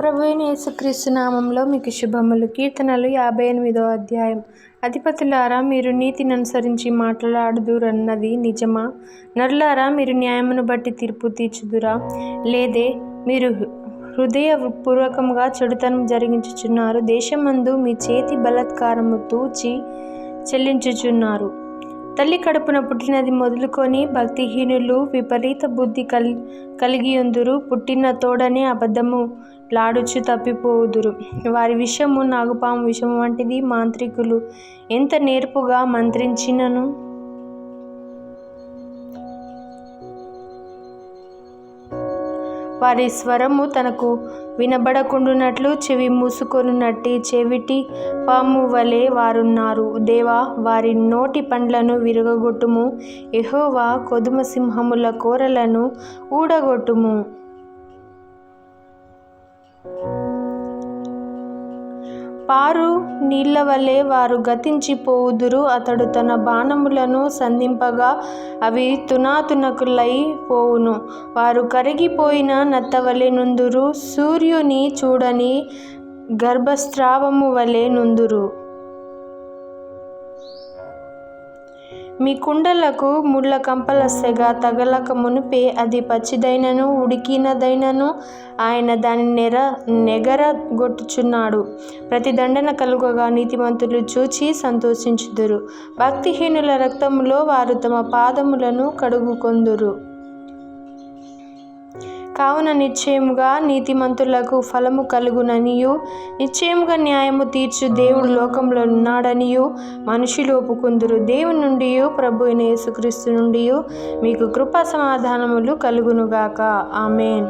ప్రభు యేసుక్రీస్తు నామంలో మీకు శుభములు. కీర్తనలు యాభై ఎనిమిదో అధ్యాయం. అధిపతులారా మీరు నీతిని అనుసరించి మాట్లాడుదురన్నది నిజమా? నరులారా మీరు న్యాయమును బట్టి తీర్పు తీర్చుదురా? లేదే మీరు హృదయపూర్వకంగా చెడుతనం జరిగించుచున్నారు. దేశమందు మీ చేతి బలత్కారము తూచి చెల్లించుచున్నారు. తల్లి కడుపున పుట్టినది మొదలుకొని భక్తిహీనులు విపరీత బుద్ధి కల్ కలిగియుందురు. పుట్టిన తోడనే అబద్ధము లాడుచు తప్పిపోవుదురు వారి విషము నాగుపాము విషము వంటిది మాంత్రికులు. ఎంత నేర్పుగా మంత్రించినను? వారి స్వరము తనకు వినబడకుండునట్లు చెవి మూసుకొనున్నట్టి చెవిటి పాము వలె వారున్నారు. దేవా వారి నోటి పండ్లను విరగొట్టుము ఎహోవా కొదుమ సింహముల కోరలను ఊడగొట్టుము. పారు నీళ్ళ వలె వారు గతించిపోవుదురు. అతడు తన బాణములను సంధింపగా అవి తునాతునకులై పోవును. వారు కరిగిపోయిన నత్తవలె నుందురు. సూర్యుని చూడని గర్భస్రావము వలె నుందురు. మీ కుండలకు ముళ్ళ కంపల తగలక మునిపే అది పచ్చిదైనను ఉడికినదైనను ఆయన దాని నెర నెగరగొట్టుచున్నాడు ప్రతి దండన కలుగగా నీతిమంతులు చూచి సంతోషించుదురు. భక్తిహీనుల రక్తములో వారు తమ పాదములను కడుగుకొందురు. కావున నిశ్చయముగా నీతిమంతులకు ఫలము కలుగుననియు. నిశ్చయముగా న్యాయము తీర్చు దేవుడు లోకంలో ఉన్నాడనియు. మనుషులు ఒప్పుకుందురు. దేవుని నుండి ప్రభు అయిన యేసుక్రీస్తు నుండి మీకు కృపా సమాధానములు కలుగునుగాక. ఆమెన్.